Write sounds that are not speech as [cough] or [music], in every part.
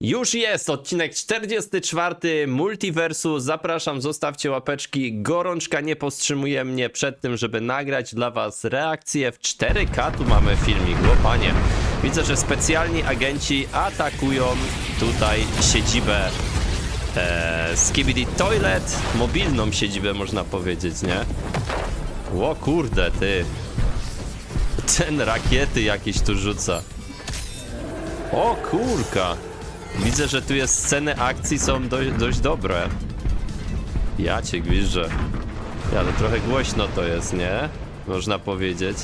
Już jest odcinek 44 Multiversu. Zapraszam, zostawcie łapeczki. Gorączka nie powstrzymuje mnie przed tym, żeby nagrać dla Was reakcję. W 4K tu mamy filmik, łopanie. Widzę, że specjalni agenci atakują tutaj siedzibę e, Skibidi Toilet. Mobilną siedzibę można powiedzieć, nie? Ło kurde, ty. Ten rakiety jakieś tu rzuca. O kurka. Widzę, że tu jest sceny akcji są dość, dość dobre. Ja cię gwiżdżę. Ale trochę głośno to jest, nie? Można powiedzieć.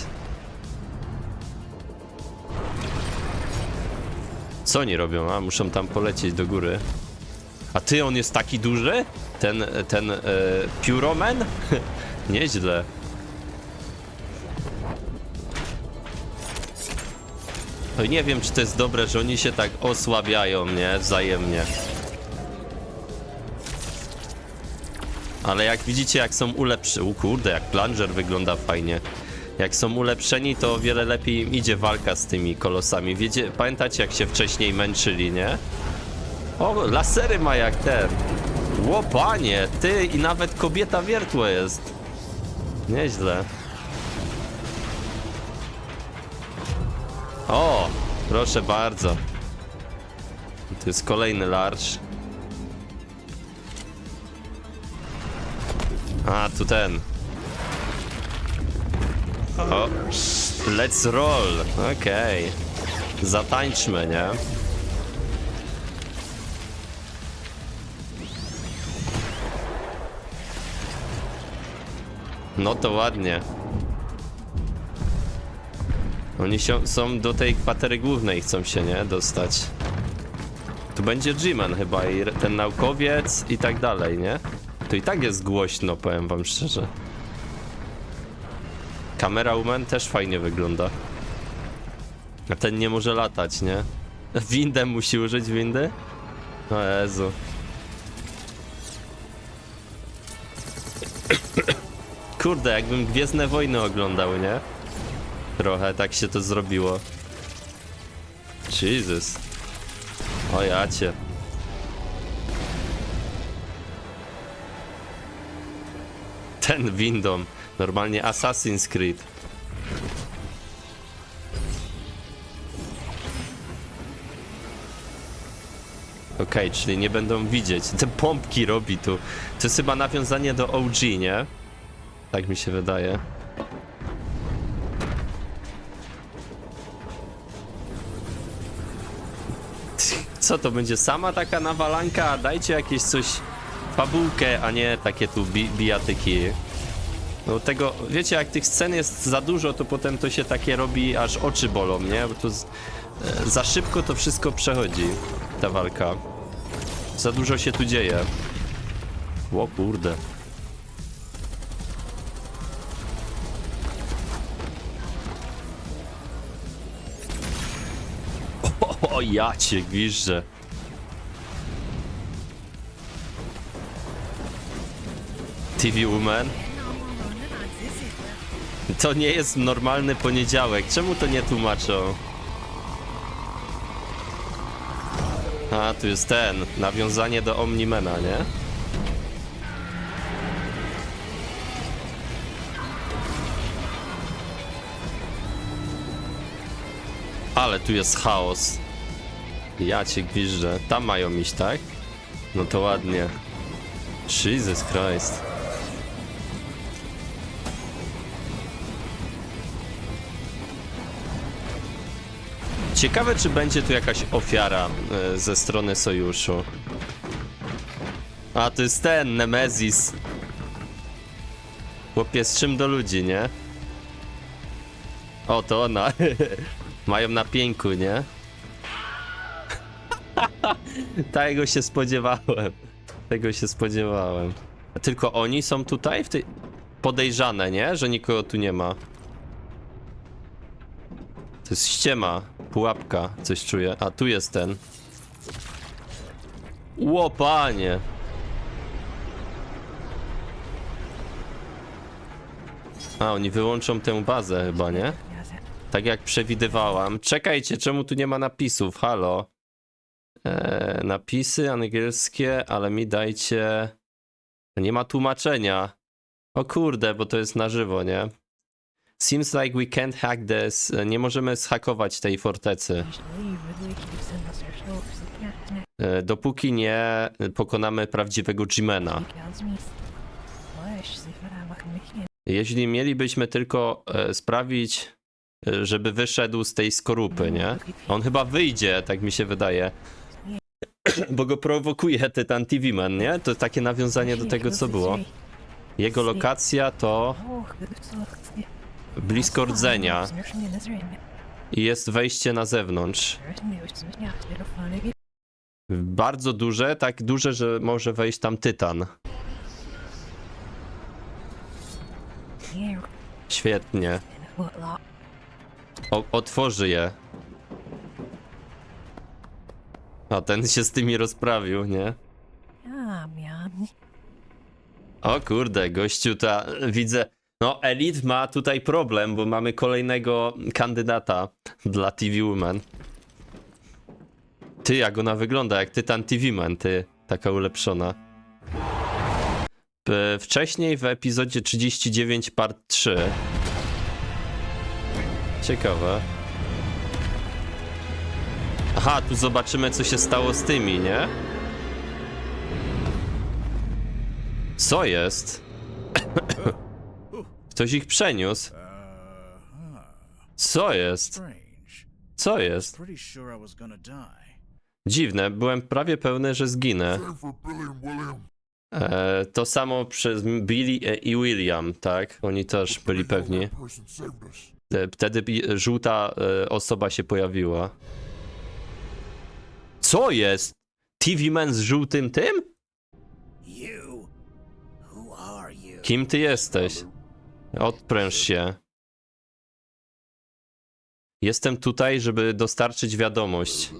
Co oni robią? A, muszą tam polecieć do góry. A ty, on jest taki duży? Ten, ten e, pióromen? [laughs] Nieźle. I nie wiem, czy to jest dobre, że oni się tak osłabiają, nie? Wzajemnie. Ale jak widzicie, jak są ulepszeni... U kurde, jak plunger wygląda fajnie. Jak są ulepszeni, to o wiele lepiej idzie walka z tymi kolosami. Wiecie, pamiętacie, jak się wcześniej męczyli, nie? O, lasery ma jak ten. Łopanie, ty i nawet kobieta wiertło jest. Nieźle. O, proszę bardzo. To jest kolejny large. A, tu ten. O, let's roll. Okej. Zatańczmy, nie? No to ładnie. Oni się, są do tej kwatery głównej, chcą się, nie? Dostać. Tu będzie G-Man chyba i ten naukowiec i tak dalej, nie? To i tak jest głośno, powiem wam szczerze. Kamera też fajnie wygląda. A ten nie może latać, nie? [laughs] Windę musi użyć windy? O Jezu. Kurde, jakbym Gwiezdne Wojny oglądał, nie? Trochę tak się to zrobiło. Jesus. O jacie. Ten windą. Normalnie Assassin's Creed. Okej, czyli nie będą widzieć. Te pompki robi tu. To jest chyba nawiązanie do OG, nie? Tak mi się wydaje. Co to będzie sama taka nawalanka? Dajcie jakieś coś, fabułkę, a nie takie tu bi bijatyki. No tego, wiecie, jak tych scen jest za dużo, to potem to się takie robi, aż oczy bolą, nie? Bo to z, e, za szybko to wszystko przechodzi, ta walka. Za dużo się tu dzieje. O kurde. O, ja cię gwiżdżę. TV Woman? To nie jest normalny poniedziałek. Czemu to nie tłumaczą? A, tu jest ten. Nawiązanie do Omnimena, nie? Ale tu jest chaos. Ja cię gwiżdżę. Tam mają iść, tak? No to ładnie. Jesus Christ. Ciekawe, czy będzie tu jakaś ofiara e, ze strony sojuszu. A, to jest ten, Nemezis. Chłopie, z czym do ludzi, nie? O, to ona. [laughs] Mają na pięku, nie? Tego się spodziewałem. Tego się spodziewałem. Tylko oni są tutaj w tej... Podejrzane, nie? Że nikogo tu nie ma. To jest ściema. Pułapka. Coś czuję. A, tu jest ten. Łopanie. A, oni wyłączą tę bazę chyba, nie? Tak jak przewidywałam. Czekajcie, czemu tu nie ma napisów? Halo? E, napisy angielskie, ale mi dajcie. Nie ma tłumaczenia. O kurde, bo to jest na żywo, nie? Seems like we can't hack this. Nie możemy zhakować tej fortecy. E, dopóki nie pokonamy prawdziwego Jimena. Jeśli mielibyśmy tylko e, sprawić, e, żeby wyszedł z tej skorupy, nie? On chyba wyjdzie, tak mi się wydaje. [laughs] Bo go prowokuje Tytan TV Man, nie? To takie nawiązanie do tego, co było. Jego lokacja to blisko rdzenia i jest wejście na zewnątrz. Bardzo duże, tak duże, że może wejść tam Tytan. Świetnie. O, otworzy je. A ten się z tymi rozprawił, nie? O kurde, gościu ta widzę. No, Elite ma tutaj problem, bo mamy kolejnego kandydata dla TV Woman. Ty, jak ona wygląda, jak Tytan TV Man, ty, taka ulepszona. P- Wcześniej w epizodzie 39 part 3. Ciekawe. Aha, tu zobaczymy co się stało z tymi, nie? Co jest? [coughs] Ktoś ich przeniósł. Co jest? Co jest? Dziwne, byłem prawie pewny, że zginę. E, to samo przez Billy i William, tak? Oni też byli pewni. Wtedy żółta e, osoba się pojawiła. Co jest? TV Man z żółtym tym? Kim ty jesteś? Odpręż się. Jestem tutaj, żeby dostarczyć wiadomość.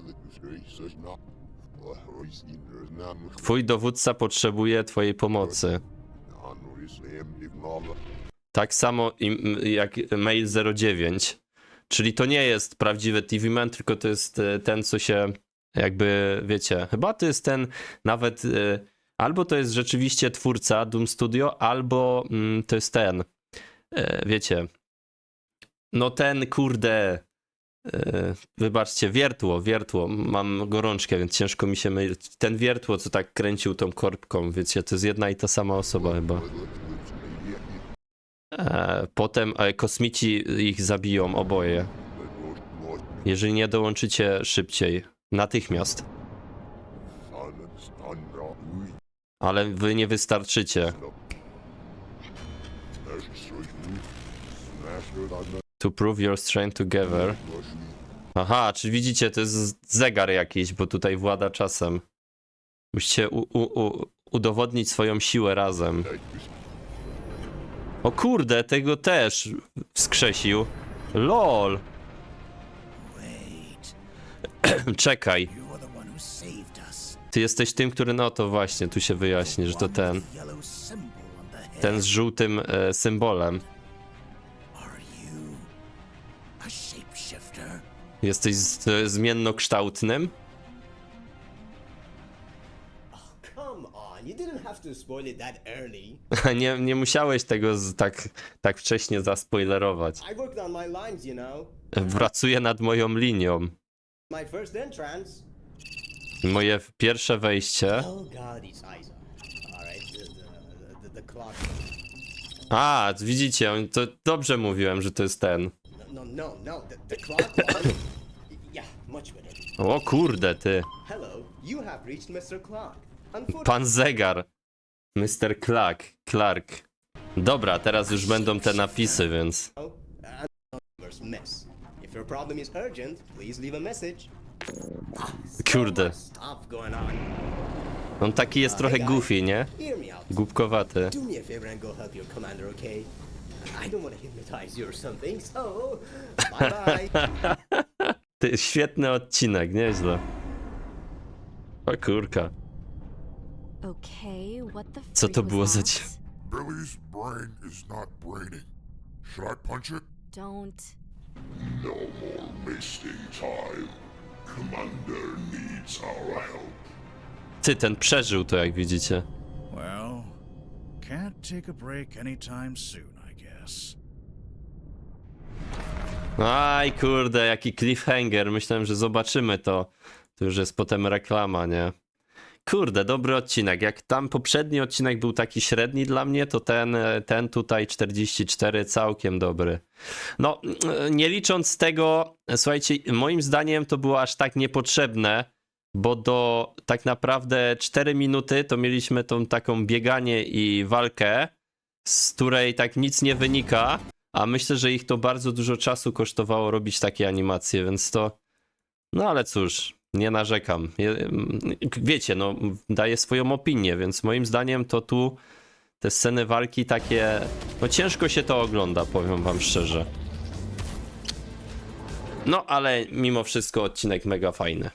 Twój dowódca potrzebuje twojej pomocy. Tak samo jak mail 09. Czyli to nie jest prawdziwy TV Man, tylko to jest e, ten, co się jakby, wiecie, chyba to jest ten nawet, e, albo to jest rzeczywiście twórca Doom Studio, albo mm, to jest ten, e, wiecie, no ten, kurde, e, wybaczcie, wiertło, wiertło, mam gorączkę, więc ciężko mi się mylić. Ten wiertło, co tak kręcił tą korbką, wiecie, to jest jedna i ta sama osoba chyba. E, potem e, kosmici ich zabiją oboje. Jeżeli nie dołączycie szybciej, natychmiast. Ale wy nie wystarczycie. To prove your strength together. Aha, czy widzicie, to jest zegar jakiś, bo tutaj włada czasem. Musicie udowodnić swoją siłę razem. O kurde, tego też wskrzesił. LOL. [clears throat] Czekaj, ty jesteś tym, który no to właśnie, tu się wyjaśni, że to ten. Ten z żółtym e, symbolem. Jesteś z, e, zmiennokształtnym? [laughs] Nie, nie musiałeś tego z, tak, tak wcześnie zaspoilerować. Pracuję nad moją linią. My first entrance. Moje pierwsze wejście. Oh God, it's Isa. All right, the, the, the, the clock. A, widzicie, on- to dobrze mówiłem, że to jest ten. No, no, no, the, the clock one. [coughs] yeah, much better. O kurde, ty. Hello, you have reached Mr. Clock. Unfortunately, Pan zegar. Mr. Clark. Clark. Dobra, teraz już będą te napisy, więc. numbers miss. If your problem is urgent, please leave a message. Kurde. Stuff going on. On taki jest trochę goofy, nie? Hear me out. Głupkowaty. Do me a favor and go help your commander, okay? I don't want to hypnotize you or something, so bye bye. [laughs] Ty, świetny odcinek, nieźle. O kurka. Okay, what the Co to freak było was za that? cie- Billy's brain is not braining. Should I punch it? Don't. No more wasting time. Commander needs our help. Ty, ten przeżył to, jak widzicie. Well, can't take a break anytime soon, I guess. Aj, kurde, jaki cliffhanger. Myślałem, że zobaczymy to. To już jest potem reklama, nie? Kurde, dobry odcinek. Jak tam poprzedni odcinek był taki średni dla mnie, to ten, ten tutaj 44 całkiem dobry. No, nie licząc tego, słuchajcie, moim zdaniem to było aż tak niepotrzebne, bo do tak naprawdę 4 minuty to mieliśmy tą taką bieganie i walkę, z której tak nic nie wynika, a myślę, że ich to bardzo dużo czasu kosztowało robić takie animacje, więc to. No ale cóż, nie narzekam. Wiecie, no, daję swoją opinię, więc moim zdaniem to tu te sceny walki takie. No ciężko się to ogląda, powiem wam szczerze. No ale mimo wszystko odcinek mega fajny.